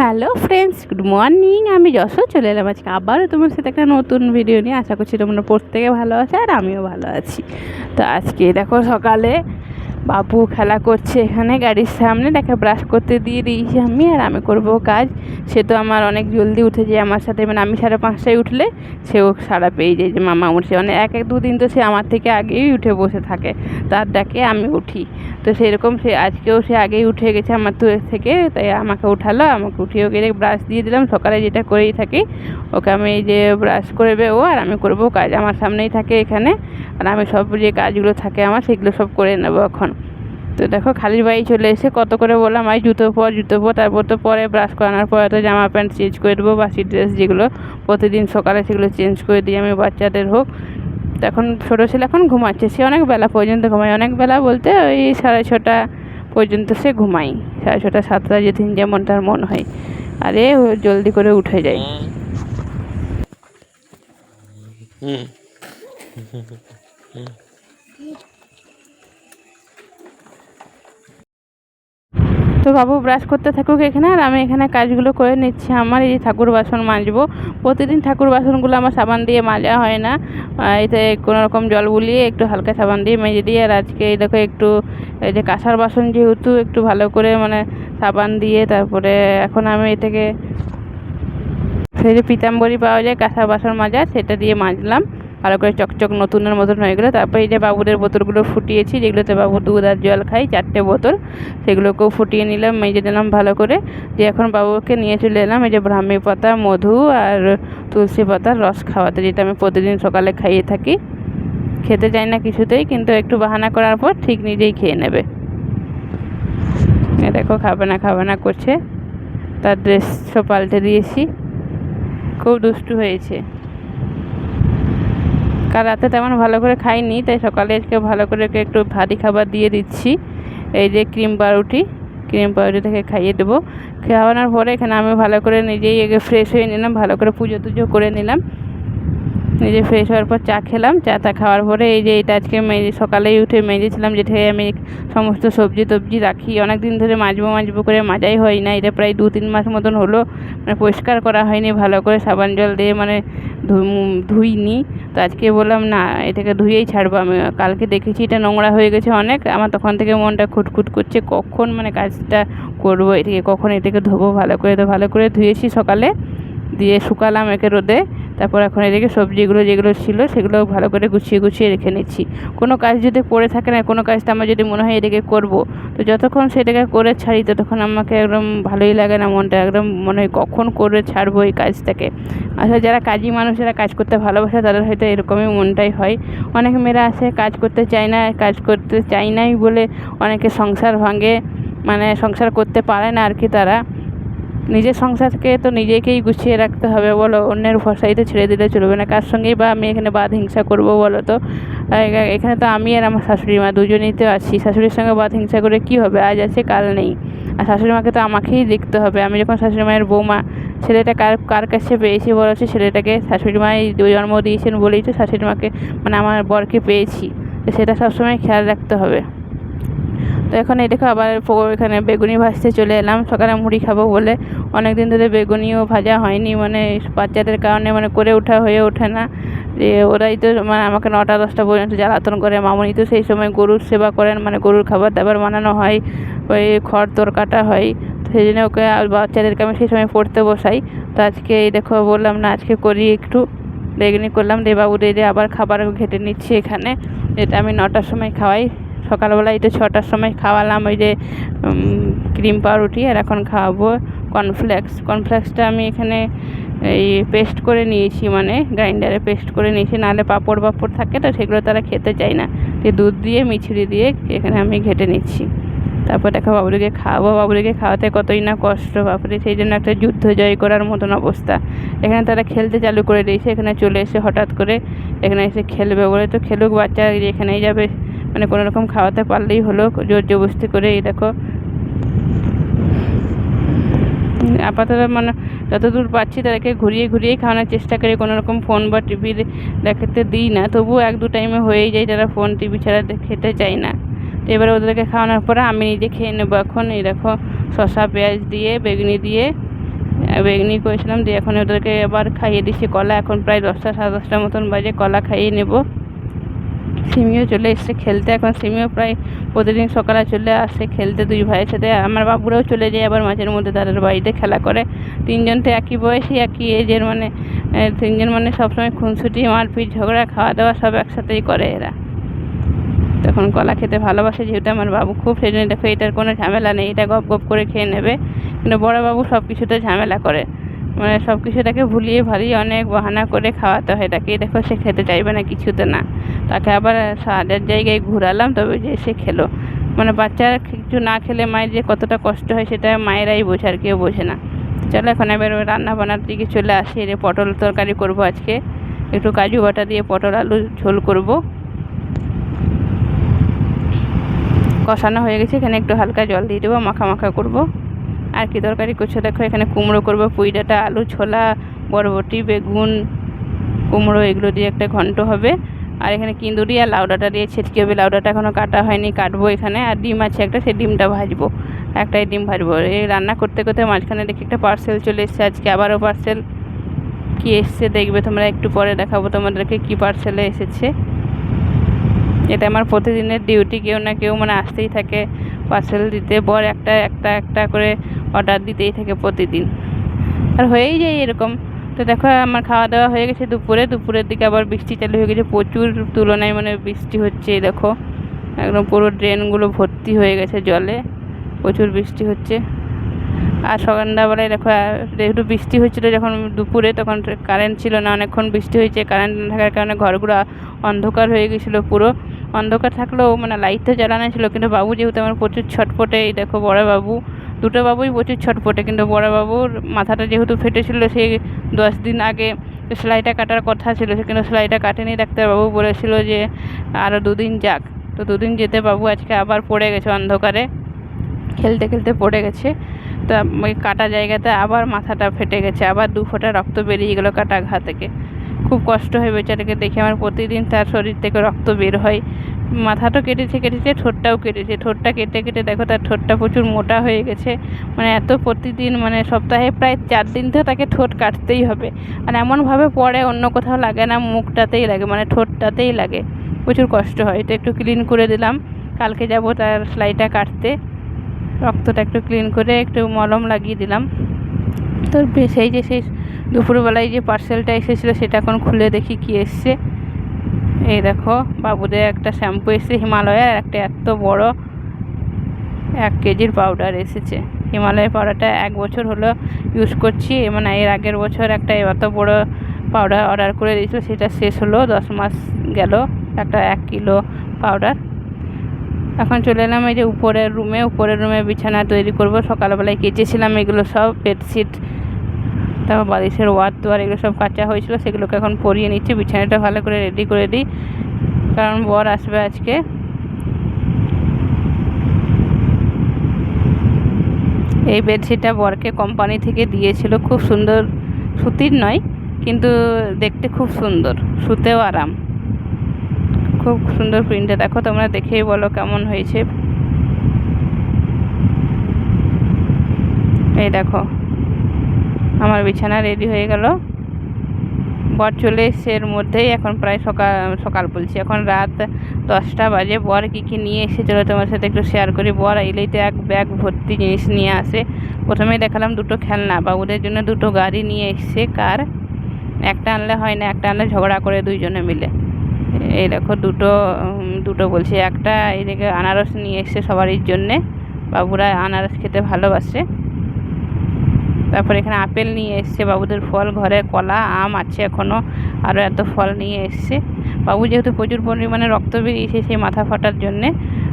Hello friends good morning আমি যশোর চলে এলাম আজকে আবারও তোমার সাথে একটা নতুন ভিডিও নিয়ে। আশা করছি তোমরা প্রত্যেকে ভালো আছে আর আমিও ভালো আছি। তো আজকে দেখো সকালে বাবু খেলা করছে এখানে গাড়ির সামনে। দেখে ব্রাশ করতে দিয়ে দিয়েছি আমি আর আমি করব কাজ। সে তো আমার অনেক জলদি উঠে যায় আমার সাথে মানে আমি সাড়ে পাঁচটায় উঠলে সেও সারা পেয়ে যায় যে মামা উঠছে। মানে এক এক দুদিন তো সে আমার থেকে আগেই উঠে বসে থাকে। তার ডাকে আমি উঠি। তো সেরকম সে আজকেও সে আগেই উঠে গেছে আমার তো থেকে, তাই আমাকে উঠালো, আমাকে উঠিয়ে ওকে ব্রাশ দিয়ে দিলাম। সকালে যেটা করেই থাকি, ওকে আমি এই যে ব্রাশ করবে ও, আর আমি করব কাজ। আমার সামনেই থাকে এখানে, আর আমি সব যে কাজগুলো থাকে আমার, সেগুলো সব করে নেব এখন। তো দেখো, খালির বাড়ি চলে এসে কত করে বললাম আই জুতো পর জুতো পর। তারপর তো পরে ব্রাশ করানোর পরে তো জামা প্যান্ট চেঞ্জ করে দেবো, বাসি ড্রেস যেগুলো প্রতিদিন সকালে সেগুলো চেঞ্জ করে দিই আমি, বাচ্চাদের হোক। তো এখন ছোটো ছেলে এখন ঘুমাচ্ছে, সে অনেক বেলা পর্যন্ত ঘুমায়। অনেক বেলা বলতে ওই সাড়ে ছটা পর্যন্ত সে ঘুমাই সাড়ে ছটা, সাতটা যেদিন যেমন তার মন হয়। আরে জলদি করে উঠে যায়। হুম। তো বাবু ব্রাশ করতে থাকুক এখানে, আর আমি এখানে কাজগুলো করে নিচ্ছি। আমার এই ঠাকুর বাসন মাজবো, প্রতিদিন ঠাকুর বাসনগুলো আমার সাবান দিয়ে মাজা হয় না। এতে কোনো রকম জল বুলিয়ে একটু হালকা সাবান দিয়ে মেজে দিই আর আজকে এই দেখো একটু, এই যে কাঁসার বাসন যেহেতু একটু ভালো করে মানে সাবান দিয়ে, তারপরে এখন আমি এটাকে সেই যে পিতাম্বরী পাওয়া যায় কাঁসার বাসন মাজা, সেটা দিয়ে মাজলাম। ভালো করে চকচক নতুনের মতন হয়ে গেলো। তারপরে এই যে বাবুদের বোতলগুলো ফুটিয়েছি, যেগুলোতে বাবু দুধ আর জল খাই চারটে বোতল, সেগুলোকেও ফুটিয়ে নিলাম, মেজে দিলাম ভালো করে। দিয়ে এখন বাবুকে নিয়ে চলে এলাম, এই যে ব্রাহ্মী পাতা, মধু আর তুলসী পাতার রস খাওয়াতে, যেটা আমি প্রতিদিন সকালে খাইয়ে থাকি। খেতে চাই না কিছুতেই, কিন্তু একটু বাহানা করার পর ঠিক নিজেই খেয়ে নেবে। দেখো খাবে না খাবে না করছে। তার ড্রেস সব পাল্টে দিয়েছি। খুব দুষ্টু হয়েছে। কাল রাতে তেমন ভালো করে খাইনি, তাই সকালে আজকে ভালো করে একটু ভারী খাবার দিয়ে দিচ্ছি। এই যে ক্রিম পাউরুটি ক্রিম পাউরুটি থেকে খাইয়ে দেবো। খাওয়ানোর পরে এখানে আমি ভালো করে নিজেই ফ্রেশ হয়ে নিলাম, ভালো করে পুজো টুজো করে নিলাম। নিজে ফ্রেশ হওয়ার পর চা খেলাম চাটা খাওয়ার পরে এই যে এটা আজকে মেজে সকালেই উঠে মেজেছিলাম যেটাই আমি সমস্ত সবজি টবজি রাখি। অনেক দিন ধরে মাজবো মাজবো করে মাজাই হয় না, এটা প্রায় দু তিন মাস মতন হলো। মানে পরিষ্কার করা হয়নি, ভালো করে সাবান জল দিয়ে মানে ধুইনি। তো আজকে বললাম, না, এটাকে ধুয়েই ছাড়বো। আমি কালকে দেখেছি এটা নোংরা হয়ে গেছে অনেক। আমার তখন থেকে মনটা খুটখুট করছে, কখন মানে কাজটা করব এটাকে কখন এটাকে ধোবো ভালো করে? তো ভালো করে ধুয়েছি সকালে। দিয়ে শুকালাম একে রোদে। তারপর এখন এদিকে সবজিগুলো যেগুলো ছিল সেগুলো ভালো করে গুছিয়ে গুছিয়ে রেখে নিচ্ছি। কোনো কাজ যদি পড়ে থাকে না, কোনো কাজটা আমার যদি মনে হয় এদিকে করব, তো যতক্ষণ সেটাকে করে ছাড়ি, ততক্ষণ আমাকে একদম ভালোই লাগে না মনটা, একদম মনে হয় কখন করে ছাড়বো এই কাজটাকে। আসলে যারা কাজী মানুষেরা কাজ করতে ভালোবাসে, তাদের হয়তো এরকমই মনটাই হয়। অনেক মেয়েরা আছে কাজ করতে চায় না, কাজ করতে চায় নাই বলে অনেকে সংসার ভাঙে মানে সংসার করতে পারে না আর কি তারা। নিজের সংসারকে তো নিজেকেই গুছিয়ে রাখতে হবে বলো, অন্যের ভরসায় তো ছেড়ে দিলে চলবে না। কার সঙ্গেই বা আমি এখানে বাদ হিংসা করব বলো তো? এখানে তো আমি আর আমার শাশুড়ি মা দুজনেই তো আছি। শাশুড়ির সঙ্গে বাদ হিংসা করে কী হবে? আজ আছে, কাল নেই। আর শাশুড়ি মাকে তো আমাকেই দেখতে হবে। আমি যখন শাশুড়ি মায়ের বৌমা, ছেলেটা কার কার কাছে পেয়েছি বলা হচ্ছে ছেলেটাকে শাশুড়ি মাই জন্ম দিয়েছেন বলেই তো শাশুড়ি মাকে মানে আমার বরকে পেয়েছি। তো সেটা সবসময় খেয়াল রাখতে হবে। তো এখন এই দেখো আবার এখানে বেগুনি ভাজতে চলে এলাম। সকালে মুড়ি খাব বলে। অনেক দিন ধরে বেগুনিও ভাজা হয়নি মানে বাচ্চাদের কারণে মানে করে ওঠা হয়ে ওঠে না। যে ওরাই তো মানে আমাকে নটা, দশটা পর্যন্ত জ্বালাতন করে। মামনি তো সেই সময় গরুর সেবা করেন মানে গরুর খাবার দাবার বানানো হয়, ওই খড় তোর কাটা হয় সেই জন্য ওকে বাচ্চাদেরকে আমি সেই সময় পড়তে বসাই। তো আজকে এই দেখো বললাম না, আজকে করি একটু। বেগুনি করলাম, দিয়ে বাবু দিয়ে আবার খাবার ঘেটে নিচ্ছি এখানে। এটা আমি নটার সময় খাওয়াই। সকালবেলা তো ছটার সময় খাওয়ালাম ওই যে ক্রিম পাউরুটি আর এখন খাওয়াবো কর্নফ্লেক্স কর্নফ্লেক্সটা আমি এখানে এই পেস্ট করে নিয়েছি মানে গ্রাইন্ডারে পেস্ট করে নিয়েছি, নাহলে পাঁপড় পাঁপড় থাকে তো সেগুলো তারা খেতে চায় না। দিয়ে দুধ দিয়ে, মিছরি দিয়ে এখানে আমি ঘেটে নিচ্ছি। তারপর দেখো বাবুরিকে খাওয়াবো বাবুরিকে খাওয়াতে কতই না কষ্ট, বাপরে, সেই জন্য একটা যুদ্ধ জয় করার মতন অবস্থা। এখানে তারা খেলতে চালু করে দিয়েছে, এখানে চলে এসে হঠাৎ করে এখানে এসে খেলবে বলে তো খেলুক বাচ্চা, এখানেই যাবে। মানে কোনো রকম খাওয়াতে পারলেই হলো, জোর জবস্তি করে, এই দেখো। আপাতত মানে যতদূর পাচ্ছি তাদেরকে ঘুরিয়ে ঘুরিয়েই খাওয়ানোর চেষ্টা করি, কোনো রকম ফোন বা টিভি দেখাতে দিই না। তবুও এক দু টাইমে হয়েই যায় তারা ফোন, টিভি ছাড়া খেতে চায় না। তো এবারে ওদেরকে খাওয়ানোর পরে আমি নিজে খেয়ে নেব এখন, এই দেখো, শসা, পেঁয়াজ দিয়ে, বেগুনি দিয়ে। বেগনি করেছিলাম, দিয়ে এখন ওদেরকে আবার খাইয়ে দিচ্ছি, কলা। এখন প্রায় দশটা, সাড়ে দশটার মতন বাজে, কলা খাইয়ে নেব। সিমিও চলে এসছে খেলতে। এখন সিমিও প্রায় প্রতিদিন সকালে চলে আসে খেলতে দুই ভাইয়ের সাথে। আমার বাবুরাও চলে যায় আবার মাঝের মধ্যে তাদের বাড়িতে খেলা করে। তিনজন তো একই বয়সী, একই এজের মানে তিনজন মানে সবসময় খুনসুটি, মারপিট, ঝগড়া খাওয়া দাওয়া সব একসাথেই করে এরা। তখন কলা খেতে ভালোবাসে যেহেতু আমার বাবু খুব সেই জন্য দেখো এটার কোনো ঝামেলা নেই। এটা গপ গপ করে খেয়ে নেবে। কিন্তু বড় বাবু সব কিছুতে ঝামেলা করে। মানে সব কিছুটাকে ভুলিয়ে ভালিয়ে অনেক বাহানা করে খাওয়াতে হয়। তাকে দেখো সে খেতে চাইবে না কিছুতে না। তাকে আবার সাদের জায়গায় ঘুরালাম, তবে যে সে খেলো। মানে বাচ্চারা কিছু না খেলে মায়ের যে কতটা কষ্ট হয় সেটা মায়েরাই বোঝে, আর কেউ বোঝে না। চলো এখন এবার রান্না বান্নার দিকে চলে আসি। রে পটল তরকারি করব আজকে। একটু কাজু বাটা দিয়ে পটল আলু ঝোল করব। কষানো হয়ে গেছে, এখানে একটু হালকা জল দিয়ে দেবো, মাখা মাখা করব। আর কি তরকারি করছ? দেখো, এখানে কুমড়ো করব, পুঁই ডাঁটা, আলু ছোলা, বরবটি, বেগুন, কুমড়ো, এগুলো দিয়ে একটা ঘন্ট হবে। আর এখানে কিন্দুরি আর লাউডাটা দিয়ে ছেটকি হবে। লাউডাটা এখনও কাটা হয়নি, কাটবো এখানে। আর ডিম আছে একটা সেই ডিমটা ভাজবো। একটাই ডিম ভাজবো। এই রান্না করতে করতে মাঝখানে দেখি একটা পার্সেল চলে এসছে। আজকে আবারও পার্সেল কি এসছে দেখবে তোমরা, একটু পরে দেখাবো তোমাদেরকে কি পার্সেলে এসেছে। এটা আমার প্রতিদিনের ডিউটি কেউ না কেউ মানে আসতেই থাকে পার্সেল দিতে। বর একটা একটা একটা করে অর্ডার দিতেই থাকে প্রতিদিন। আর হয়েই যায় এরকম। তো দেখো, আমার খাওয়া দাওয়া হয়ে গেছে দুপুরে। দুপুরের দিকে আবার বৃষ্টি চালু হয়ে গেছে। প্রচুর তুলনায় মানে বৃষ্টি হচ্ছে দেখো। একদম পুরো ড্রেনগুলো ভর্তি হয়ে গেছে জলে। প্রচুর বৃষ্টি হচ্ছে। আর সন্ধ্যাবেলায় দেখো একটু বৃষ্টি হচ্ছিল যখন দুপুরে, তখন কারেন্ট ছিল না। অনেকক্ষণ বৃষ্টি হয়েছে। কারেন্ট না থাকার কারণে ঘরগুলো অন্ধকার হয়ে গেছিল পুরো। অন্ধকার থাকলেও মানে লাইট তো জ্বালানো ছিল, কিন্তু বাবু যেহেতু আমার প্রচুর ছটপটে, এই দেখো বড় বাবু দুটো বাবুই প্রচুর ছটপটে কিন্তু বড় বাবুর মাথাটা যেহেতু ফেটেছিল সেই দশ দিন আগে সেলাইটা কাটার কথা ছিল, সে কিন্তু সেলাইটা কাটেনি। ডাক্তারবাবু বলেছিল যে আরও দুদিন যাক। তো দুদিন যেতে বাবু আজকে আবার পড়ে গেছে অন্ধকারে, খেলতে খেলতে পড়ে গেছে। তা ওই কাটা জায়গাতে আবার মাথাটা ফেটে গেছে, আবার দু ফোঁটা রক্ত বেরিয়ে গেলো কাটা ঘা থেকে। খুব কষ্ট হয় বেচারাকে দেখে, আমার প্রতিদিন তার শরীর থেকে রক্ত বের হয়। মাথাটাও কেটেছে কেটেছে, ঠোঁটটাও কেটেছে। ঠোঁটটা কেটে কেটে দেখো, তার ঠোঁটটা প্রচুর মোটা হয়ে গেছে। মানে এত প্রতিদিন মানে সপ্তাহে প্রায় চার দিন তো তাকে ঠোঁট কাটতেই হবে। আর এমনভাবে পড়ে অন্য কোথাও লাগে না, মুখটাতেই লাগে মানে ঠোঁটটাতেই লাগে। প্রচুর কষ্ট হয়। এটা একটু ক্লিন করে দিলাম। কালকে যাব তার সেলাইটা কাটতে। রক্তটা একটু ক্লিন করে একটু মলম লাগিয়ে দিলাম। তো সেই যে সেই দুপুরবেলায় যে পার্সেলটা এসেছিল, সেটা এখন খুলে দেখি কি এসছে। এই দেখো, বাবুদের একটা শ্যাম্পু এসেছে হিমালয়ের একটা এত বড় এক কেজির পাউডার এসেছে। হিমালয় পাউডারটা এক বছর হলো ইউজ করছি মানে এর আগের বছর একটা এত বড় পাউডার অর্ডার করে দিয়েছিল, সেটা শেষ হলো, দশ মাস গেল একটা এক কিলো পাউডার এখন চলে এলাম এই যে উপরের রুমে উপরের রুমে বিছানা তৈরি করব, সকালবেলায় কেচেছিলাম এগুলো সব বেডশিট তারপর বালিশের ওয়ার তোয়ার এগুলো সব কাঁচা হয়েছিল, সেগুলোকে এখন পরিয়ে নিচ্ছি, বিছানাটা ভালো করে রেডি করে দিই, কারণ বর আসবে আজকে। এই বেডশিটটা বরকে কোম্পানি থেকে দিয়েছিল, খুব সুন্দর সুতির নয়, কিন্তু দেখতে খুব সুন্দর শুতেও আরাম। খুব সুন্দর প্রিন্টে দেখো তোমরা দেখেই বলো কেমন হয়েছে। এই দেখো। আমার বিছানা রেডি হয়ে গেল। বর চলে এসছে এর মধ্যেই, এখন প্রায় সকাল সকাল বলছি। এখন রাত দশটা বাজে। বর কী কী নিয়ে এসে চলো তোমার সাথে একটু শেয়ার করি। বর এলেই তো এক ব্যাগ ভর্তি জিনিস নিয়ে আসে। প্রথমেই দেখালাম দুটো খেলনা। বাবুদের জন্য দুটো গাড়ি নিয়ে এসছে। কার? একটা আনলে হয় না, একটা আনলে ঝগড়া করে দুইজনে মিলে। এই দেখো দুটো দুটো বলছি। একটা এদিকে আনারস নিয়ে এসছে সবারই জন্যে। বাবুরা আনারস খেতে ভালোবাসে। তারপর এখানে আপেল নিয়ে এসছে, বাবুদের ফল, ঘরে কলা, আম আছে এখনও আরও এত ফল নিয়ে এসছে। বাবু যেহেতু প্রচুর পরিমাণে রক্ত বেরিয়েছে সেই মাথা ফাটার জন্যে,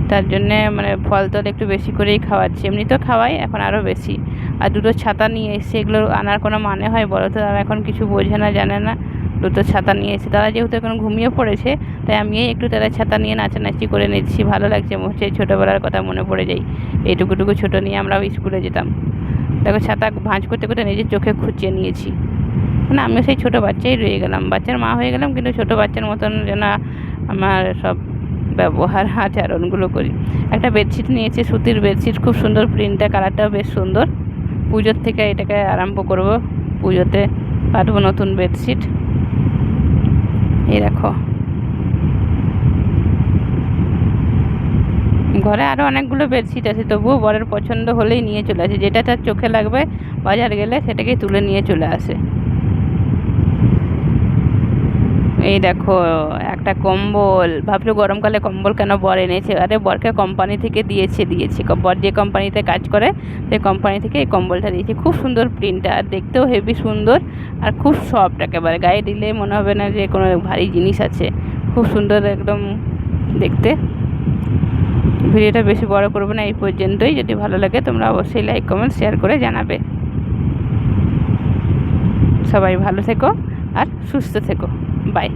তার জন্যে মানে ফল টল একটু বেশি করেই খাওয়াচ্ছি। এমনিতেও খাওয়াই, এখন আরও বেশি। আর দুটো ছাতা নিয়ে এসছে, এগুলো আনার কোনো মানে হয় বলো তো? তারা এখন কিছু বোঝে না, জানে না। দুটো ছাতা নিয়ে এসেছে। তারা যেহেতু এখন ঘুমিয়ে পড়েছে, তাই আমি একটু তারা ছাতা নিয়ে নাচানাচি করে নিচ্ছি। ভালো লাগছে মনে হচ্ছে, ছোটোবেলার কথা মনে পড়ে যায়। এইটুকুটুকু ছোটো নিয়ে আমরাও স্কুলে যেতাম। দেখো ছাতা ভাঁজ করতে করতে নিজের চোখে খুঁচিয়ে নিয়েছি। মানে আমিও সেই ছোটো বাচ্চাই রয়ে গেলাম। বাচ্চার মা হয়ে গেলাম কিন্তু ছোটো বাচ্চার মতন যেন আমার সব ব্যবহার আচরণগুলো করি। একটা বেডশিট নিয়েছি, সুতির বেডশিট, খুব সুন্দর প্রিন্টটা, কালারটাও বেশ সুন্দর। পুজোর থেকে এটাকে আরম্ভ করব। পুজোতে পাতবো নতুন বেডশিট। এই দেখো। ঘরে আরও অনেকগুলো বেডশিট আছে, তবুও বরের পছন্দ হলেই নিয়ে চলে আসে। যেটা তার চোখে লাগবে, বাজার গেলে সেটাকেই তুলে নিয়ে চলে আসে। এই দেখো, একটা কম্বল। ভাবলো গরমকালে কম্বল কেন বর এনেছে? আরে, বরকে কোম্পানি থেকে দিয়েছে দিয়েছে। বর যে কোম্পানিতে কাজ করে, সেই কোম্পানি থেকে এই কম্বলটা দিয়েছে। খুব সুন্দর প্রিন্টটা আর দেখতেও হেভি সুন্দর, আর খুব সফট একেবারে। গায়ে দিলে মনে হবে না যে কোনো ভারী জিনিস আছে। খুব সুন্দর একদম দেখতে। ভিডিওটা বেশি বড় করব না এই পর্যন্তই। যদি ভালো লাগে, তোমরা অবশ্যই লাইক কমেন্ট শেয়ার করে জানাবে। সবাই ভালো থেকো আর সুস্থ থেকো। বাই